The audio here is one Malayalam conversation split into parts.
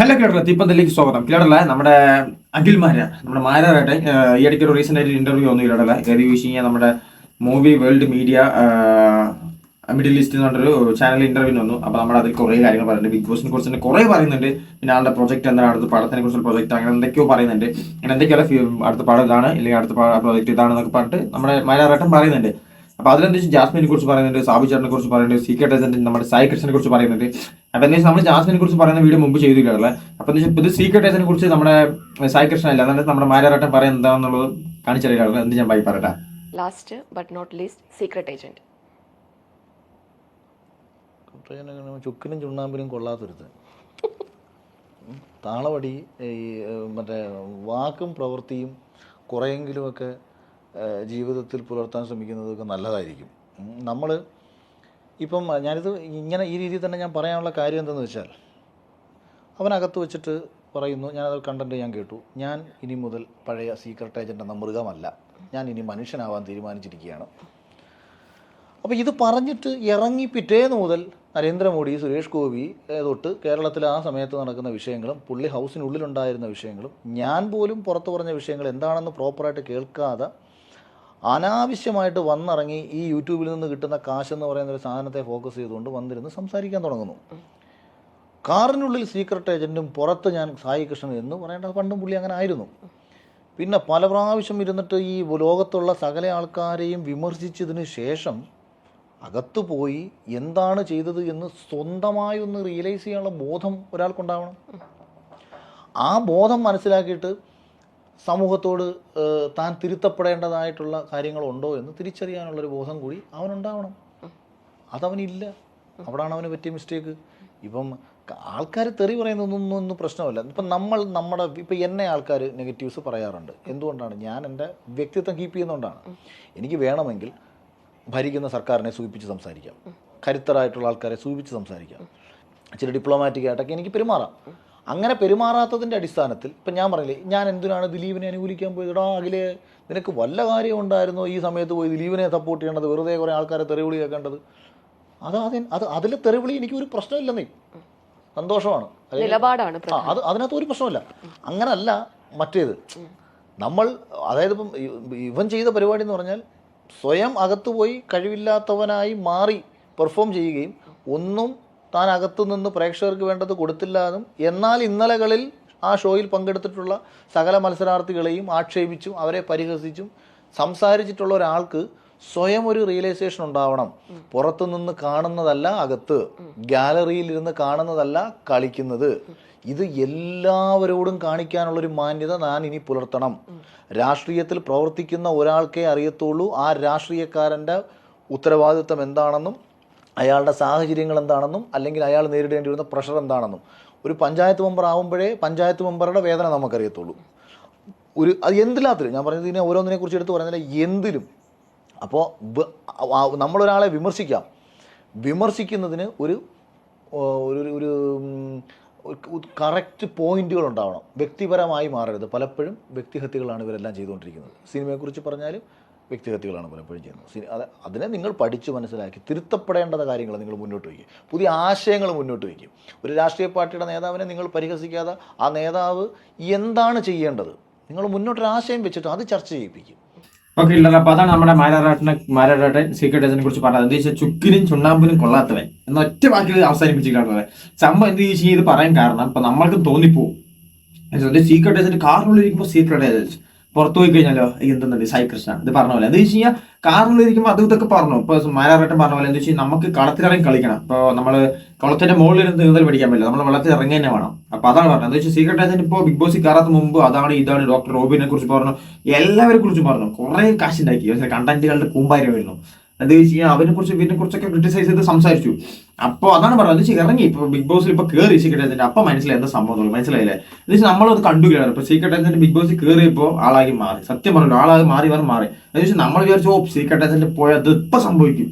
ഹലോ കേട്ടോ തീപ്പന്തലിലേക്ക് സ്വാഗതം. കേടല്ല നമ്മുടെ അഖിൽ മാര നമ്മുടെ മാരാറായിട്ട് ഈ ഇടയ്ക്ക് ഒരു റീസെന്റ് ആയിട്ട് ഇന്റർവ്യൂ ഒന്നും കിലടല്ല ഏത് ചോദിച്ചു കഴിഞ്ഞാൽ നമ്മുടെ movie world media middle east എന്ന് പറഞ്ഞൊരു ചാനൽ ഇന്റർവ്യൂ വന്നു. അപ്പോൾ നമ്മൾ അതിൽ കുറേ കാര്യങ്ങൾ പറയുന്നുണ്ട്. ബിഗ് ബോസിനെ കുറിച്ച് തന്നെ കുറേ പറയുന്നുണ്ട്. പിന്നെ ആളുടെ പ്രൊജക്ട് എന്താണ് അടുത്ത പടത്തിനെ കുറിച്ചുള്ള പ്രൊജക്ട് അങ്ങനെ എന്തൊക്കെയോ പറയുന്നുണ്ട്. അങ്ങനെ എന്തൊക്കെയാണ് ഫി- അടുത്ത പടം ഇതാണ് അല്ലെങ്കിൽ അടുത്ത പ്രൊജക്ട് ഇതാണെന്നൊക്കെ പറഞ്ഞിട്ട് നമ്മുടെ മലയാളം പറയുന്നുണ്ട്. അപ്പോൾ അതിലെന്താ ജാസ്മിനെ കുറിച്ച് പറയുന്നുണ്ട് സാബു ചേട്ടനെ കുറിച്ച് പറയുന്നുണ്ട് സീക്രട്ട് ഏജന്റ് നമ്മുടെ സായി കൃഷ്ണനെ കുറിച്ച് പറയുന്നുണ്ട്. അപ്പൊ എന്താ നമ്മൾ ജാസ്മിനെ കുറിച്ച് പറയുന്ന വീഡിയോ മുമ്പ് അല്ലേ അപ്പൊ എന്താ വെച്ചാൽ ഇത് സീക്രട്ട് ഏജന്റിനെ കുറിച്ച് നമ്മുടെ സായി കൃഷ്ണൻ അല്ല? അതായത് നമ്മുടെ മാരാട്ടം പറയുന്നത് എന്താണെന്നുള്ളത് കാണിച്ചറിയാം എന്ത് ഞാൻ പറയട്ടെ. Last but not least secret agent ചുക്കിനും ചുണ്ണാമ്പിനും കൊള്ളാത്തൊരുത്ത് താളവടി ഈ മറ്റേ വാക്കും പ്രവൃത്തിയും കുറേയെങ്കിലുമൊക്കെ ജീവിതത്തിൽ പുലർത്താൻ ശ്രമിക്കുന്നതൊക്കെ നല്ലതായിരിക്കും. നമ്മൾ ഇപ്പം ഞാനിത് ഇങ്ങനെ ഈ രീതിയിൽ തന്നെ ഞാൻ പറയാനുള്ള കാര്യം എന്തെന്ന് വെച്ചാൽ അവനകത്ത് വെച്ചിട്ട് പറയുന്നു ഞാനത് കണ്ടന്റ് ഞാൻ കേട്ടു. ഞാൻ ഇനി മുതൽ പഴയ സീക്രട്ട് ഏജന്റ് എന്ന മൃഗമല്ല. ഞാൻ ഇനി മനുഷ്യനാവാൻ തീരുമാനിച്ചിരിക്കുകയാണ്. അപ്പോൾ ഇത് പറഞ്ഞിട്ട് ഇറങ്ങി പിറ്റേന്ന് മുതൽ നരേന്ദ്രമോദി സുരേഷ് ഗോപി തൊട്ട് കേരളത്തിൽ ആ സമയത്ത് നടക്കുന്ന വിഷയങ്ങളും പുള്ളി ഹൗസിനുള്ളിലുണ്ടായിരുന്ന വിഷയങ്ങളും ഞാൻ പോലും പുറത്തു പറഞ്ഞ വിഷയങ്ങൾ എന്താണെന്ന് പ്രോപ്പറായിട്ട് കേൾക്കാതെ അനാവശ്യമായിട്ട് വന്നിറങ്ങി ഈ യൂട്യൂബിൽ നിന്ന് കിട്ടുന്ന കാശ് എന്ന് പറയുന്ന ഒരു സാധനത്തെ ഫോക്കസ് ചെയ്തുകൊണ്ട് വന്നിരുന്ന് സംസാരിക്കാൻ തുടങ്ങുന്നു. കാറിനുള്ളിൽ സീക്രട്ട് ഏജന്റും പുറത്ത് ഞാൻ സായി കൃഷ്ണൻ എന്ന് പറയേണ്ട പണ്ടും പുള്ളി അങ്ങനെ ആയിരുന്നു. പിന്നെ പല പ്രാവശ്യം ഇരുന്നിട്ട് ഈ ലോകത്തുള്ള സകല ആൾക്കാരെയും വിമർശിച്ചതിന് ശേഷം അകത്തു പോയി എന്താണ് ചെയ്തത് എന്ന് സ്വന്തമായി ഒന്ന് റിയലൈസ് ചെയ്യാനുള്ള ബോധം ഒരാൾക്കുണ്ടാവണം. ആ ബോധം മനസ്സിലാക്കിയിട്ട് സമൂഹത്തോട് താൻ തിരുത്തപ്പെടേണ്ടതായിട്ടുള്ള കാര്യങ്ങളുണ്ടോ എന്ന് തിരിച്ചറിയാനുള്ളൊരു ബോധം കൂടി അവനുണ്ടാവണം. അതവനില്ല. അവിടാണ് അവന് പറ്റിയ മിസ്റ്റേക്ക് ഇപ്പം ആൾക്കാർ തെറി പറയുന്നതൊന്നും പ്രശ്നമല്ല. ഇപ്പം നമ്മൾ നമ്മുടെ ഇപ്പം എന്നെ ആൾക്കാർ നെഗറ്റീവ്സ് പറയാറുണ്ട്. എന്തുകൊണ്ടാണ്? ഞാൻ എന്റെ വ്യക്തിത്വം കീപ്പ് ചെയ്യുന്നതുകൊണ്ടാണ്. എനിക്ക് വേണമെങ്കിൽ ഭരിക്കുന്ന സർക്കാരിനെ സൂചിപ്പിച്ച് സംസാരിക്കാം. കരുത്തരായിട്ടുള്ള ആൾക്കാരെ സൂചിപ്പിച്ച് സംസാരിക്കാം. ഇച്ചിരി ഡിപ്ലോമാറ്റിക് ആയിട്ടൊക്കെ എനിക്ക് പെരുമാറാം. അങ്ങനെ പെരുമാറാത്തതിന്റെ അടിസ്ഥാനത്തിൽ ഇപ്പം ഞാൻ പറഞ്ഞില്ലേ ഞാൻ എന്തിനാണ് ദിലീപിനെ അനുകൂലിക്കാൻ പോയത്? എടാ അഖിലെ നിനക്ക് വല്ല കാര്യം ഉണ്ടായിരുന്നോ ഈ സമയത്ത് പോയി ദിലീപിനെ സപ്പോർട്ട് ചെയ്യേണ്ടത്? വെറുതെ കുറേ ആൾക്കാരെ തെറിവിളി കേൾക്കേണ്ടത് അത് അതിന് അത് അതിൽ തെറിവിളി എനിക്ക് ഒരു പ്രശ്നമില്ലെന്നേ. സന്തോഷമാണ്. അത് നിലപാടാണ് ആ അത് അതിനകത്ത് ഒരു പ്രശ്നമില്ല അങ്ങനല്ല മറ്റേത്. നമ്മൾ അതായത് ഇപ്പം ഇവൻ ചെയ്ത പരിപാടി എന്ന് പറഞ്ഞാൽ സ്വയം അകത്ത് പോയി കഴിവില്ലാത്തവനായി മാറി പെർഫോം ചെയ്യുകയും ഒന്നും താൻ അകത്തു നിന്ന് പ്രേക്ഷകർക്ക് വേണ്ടത് കൊടുത്തില്ലാതും എന്നാൽ ഇന്നലകളിൽ ആ ഷോയിൽ പങ്കെടുത്തിട്ടുള്ള സകല മത്സരാർത്ഥികളെയും ആക്ഷേപിച്ചും അവരെ പരിഹസിച്ചും സംസാരിച്ചിട്ടുള്ള ഒരാൾക്ക് സ്വയം ഒരു റിയലൈസേഷൻ ഉണ്ടാവണം. പുറത്തുനിന്ന് കാണുന്നതല്ല അകത്ത്. ഗാലറിയിൽ ഇരുന്ന് കാണുന്നതല്ല കളിക്കുന്നത്. ഇത് എല്ലാവരോടും കാണിക്കാനുള്ളൊരു മാന്യത ഞാൻ ഇനി പുലർത്തണം. രാഷ്ട്രീയത്തിൽ പ്രവർത്തിക്കുന്ന ഒരാൾക്കേ അറിയത്തുള്ളൂ ആ രാഷ്ട്രീയക്കാരന്റെ ഉത്തരവാദിത്വം എന്താണെന്നും അയാളുടെ സാഹചര്യങ്ങൾ എന്താണെന്നും അല്ലെങ്കിൽ അയാൾ നേരിടേണ്ടി വരുന്ന പ്രഷർ എന്താണെന്നും. ഒരു പഞ്ചായത്ത് മെമ്പർ ആവുമ്പോഴേ പഞ്ചായത്ത് മെമ്പറുടെ വേദന നമുക്കറിയത്തുള്ളൂ. ഒരു അത് എന്തില്ലാത്തിലും ഞാൻ പറഞ്ഞത് ഇതിനെ ഓരോന്നിനെ കുറിച്ച് എടുത്ത് പറഞ്ഞാൽ എന്തിലും. അപ്പോൾ നമ്മളൊരാളെ വിമർശിക്കാം. വിമർശിക്കുന്നതിന് ഒരു ഒരു ഒരു- ഒരു കറക്റ്റ് പോയിന്റുകൾ ഉണ്ടാവണം വ്യക്തിപരമായി മാറരുത്. പലപ്പോഴും വ്യക്തിഹത്യകളാണ് ഇവരെല്ലാം ചെയ്തുകൊണ്ടിരിക്കുന്നത്. സിനിമയെക്കുറിച്ച് പറഞ്ഞാലും വ്യക്തിഹത്യകളാണ് പലപ്പോഴും ചെയ്യുന്നത്. അത് അതിനെ നിങ്ങൾ പഠിച്ച് മനസ്സിലാക്കി തിരുത്തപ്പെടേണ്ട കാര്യങ്ങൾ നിങ്ങൾ മുന്നോട്ട് വയ്ക്കും. പുതിയ ആശയങ്ങൾ മുന്നോട്ട് വയ്ക്കും. ഒരു രാഷ്ട്രീയ പാർട്ടിയുടെ നേതാവിനെ നിങ്ങൾ പരിഹസിക്കാതെ ആ നേതാവ് എന്താണ് ചെയ്യേണ്ടത്? നിങ്ങൾ മുന്നോട്ടൊരു ആശയം വെച്ചിട്ട് അത് ചർച്ച ചെയ്യിപ്പിക്കും. ഓക്കെ ഇല്ല അപ്പൊ അതാണ് നമ്മുടെ മാരാട്ടിനെ മാരാട്ടൻ സീക്രട്ട് ഏജന്റിനെ കുറിച്ച് പറഞ്ഞത്. എന്താ വെച്ചാൽ ചുക്കിനും ചുണ്ണാമ്പിനും കൊള്ളാത്തവൻ. എന്ന ഒറ്റ വാക്കിൽ അവസാനിപ്പിച്ചിട്ടുള്ളത് സംഭവം എന്ത് ചോദിച്ചാൽ ഇത് പറയാൻ കാരണം ഇപ്പൊ നമ്മൾക്ക് തോന്നിപ്പോവും. സീക്രട്ട് ഏജന്റ് കാറിനുള്ളിരിക്കുമ്പോൾ സീക്രട്ട് ഏജന്റ് പുറത്തു പോയി കഴിഞ്ഞാലോ? എന്തെന്നുണ്ട് സായി കൃഷ്ണ ഇത് പറഞ്ഞ പോലെ. എന്താ വെച്ച് കഴിഞ്ഞാൽ കാറിലിരിക്കുമ്പോൾ അത് ഇതൊക്കെ പറഞ്ഞു. ഇപ്പൊ മാരാട്ടൻ പറഞ്ഞ പോലെ എന്താ വെച്ചാൽ നമുക്ക് കളത്തിലിറങ്ങി കളിക്കണം. ഇപ്പൊ നമ്മൾ കുളത്തിന്റെ മുകളിൽ ഇരുന്ന് നീന്തൽ പഠിക്കാൻ പറ്റില്ല. നമ്മൾ വെള്ളത്തിൽ ഇറങ്ങി തന്നെ വേണം. അപ്പൊ അതാണ് പറഞ്ഞത്. എന്താ വെച്ചാൽ സീക്രട്ട് ഏജന്റ് ഇപ്പോൾ ബിഗ് ബോസിൽ കയറാത്ത മുമ്പ് അതാണ് ഇതാണ് ഡോക്ടർ റോബിനെ കുറിച്ച് പറഞ്ഞു. എല്ലാവരെ കുറിച്ചും പറഞ്ഞു. കുറെ കാശ് ഉണ്ടാക്കി. പക്ഷേ കണ്ടന്റുകളുടെ കൂമ്പാരമായിരുന്നു. എന്താ വെച്ചാൽ അവനെ കുറിച്ച് ഇവനെ കുറിച്ചൊക്കെ ക്രിട്ടിസൈസ് ചെയ്ത് സംസാരിച്ചു. അപ്പോൾ അതാണ് പറഞ്ഞത്. വെച്ചാൽ ഇറങ്ങി. ഇപ്പൊ ബിഗ് ബോസിൽ ഇപ്പൊ കയറി സീക്രട്ട് ഏജന്റ് അപ്പൊ മനസ്സിലായി എന്താ സംഭവം. മനസ്സിലായില്ലേ? എന്ന് വെച്ചാൽ നമ്മളത് കണ്ടുകയാണ് ഇപ്പൊ സീക്രട്ട് ഏജന്റ് ബിഗ് ബോസിൽ കയറിയപ്പോൾ ആളാകി മാറി. സത്യം പറഞ്ഞു ആളാകി മാറി മാറി മാറി. എന്ന് വെച്ചാൽ നമ്മൾ വിചാരിച്ചു ഓ സീക്രട്ട് ഏജന്റ് പോയത് ഇപ്പൊ സംഭവിക്കും.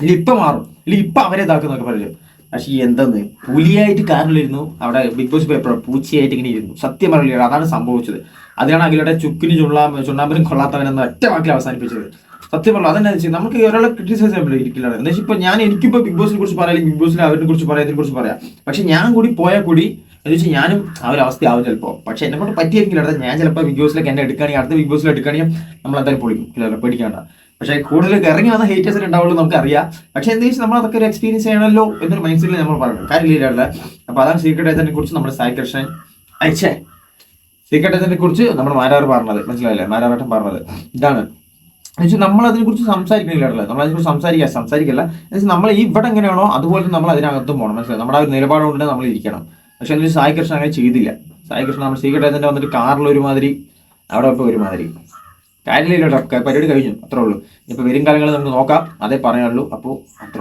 ഇല്ല ഇപ്പൊ മാറും. ഇല്ല ഇപ്പൊ അവരെ ഇതാക്കുന്നൊക്കെ പറഞ്ഞു പക്ഷേ എന്തെന്ന്? പുലിയായിട്ട് കാറിലിരുന്നു. അവിടെ ബിഗ് ബോസ് പേപ്പർ പൂച്ചയായിട്ട് ഇങ്ങനെ ഇരുന്നു. സത്യം പറയില്ല അതാണ് സംഭവിച്ചത്. അതിനാണ് അഖിലയുടെ ചുക്കിന് ചുള്ളാ ചുണ്ണാമ്പനും കൊള്ളാത്തവനെന്ന് ഒറ്റ വാക്കിൽ അവസാനിപ്പിച്ചത്. സത്യം പറഞ്ഞു അതന്നെ വെച്ചാൽ നമുക്ക് ഒരാളെ ക്രിറ്റിസൈസ് ചെയ്യാൻ ഇരിക്കില്ല എന്ന് വെച്ചാൽ ഇപ്പൊ ഞാൻ എനിക്കിപ്പോ ബിഗ് ബോസിനെ കുറിച്ച് പറയാം ബിഗ് ബോസിനെ അവരെ കുറിച്ച് പറയാം ഇതിനെ കുറിച്ച് പറയാം. പക്ഷെ ഞാൻ കൂടി പോയാൽ കൂടി എന്ന് വെച്ചാൽ ഞാനും ആ ഒരു അവസ്ഥയാവും ചിലപ്പോൾ പക്ഷെ എന്നെ കൊണ്ട് പറ്റിയായിരിക്കില്ല അടുത്ത. ഞാൻ ചിലപ്പോൾ ബിഗ് ബോസിലേക്ക് എന്നെ എടുക്കുകയാണെങ്കിൽ അടുത്ത ബിഗ് ബോസിൽ എടുക്കുകയാണെങ്കിൽ നമ്മൾ എന്തായാലും പൊളിക്കും. ഇല്ല പേടിക്കേണ്ട. പക്ഷെ കൂടുതൽ ഇറങ്ങി വന്ന ഹേറ്റേഴ്സ് ഉണ്ടാവുള്ളൂ നമുക്കറിയാം. പക്ഷെ എന്താ വെച്ചാൽ നമ്മൾ അതൊക്കെ ഒരു എക്സ്പീരിയൻസ് ചെയ്യണമല്ലോ എന്നൊരു മൈൻഡ് സെറ്റിൽ നമ്മൾ പറഞ്ഞു കാര്യമില്ല അപ്പൊ അതാണ് സീക്രട്ട് ഏജന്റിനെ കുറിച്ച് നമ്മുടെ സായി കൃഷ്ണൻ അയച്ചേ. സീക്രട്ട് ഏജന്റിനെ കുറിച്ച് നമ്മുടെ മാരാർ പറഞ്ഞത്. മനസ്സിലായില്ലേ? മാരാറാട്ടം പറഞ്ഞത്. ഇതാണ്. എന്നുവെച്ചാൽ നമ്മൾ അതിനെക്കുറിച്ച് സംസാരിക്കണില്ല നമ്മൾ അതിനെക്കുറിച്ച് സംസാരിക്കുക സംസാരിക്കില്ല എന്നുവെച്ചാൽ നമ്മൾ ഇവിടെ എങ്ങനെയാണോ അതുപോലെ നമ്മൾ അതിനകത്തും പോകണം മനസ്സിലായി? നമ്മുടെ ആ ഒരു നിലപാടുകൊണ്ട് നമ്മൾ ഇരിക്കണം. പക്ഷെ അതിന് സായി കൃഷ്ണൻ അങ്ങനെ ചെയ്തില്ല. സായി കൃഷ്ണൻ നമ്മൾ സീക്രട്ട് ഏജന്റ് വന്നിട്ട് കാറിൽ ഒരുമാതിരി അവിടെ ഇപ്പോൾ ഒരുമാതിരി. കാര്യമില്ല പരിപാടി കഴിഞ്ഞു. അത്രേ ഉള്ളൂ. ഇപ്പോൾ വരും കാലങ്ങളിൽ നമുക്ക് നോക്കാം. അതേ പറയാനുള്ളൂ. അപ്പോൾ അത്രേ.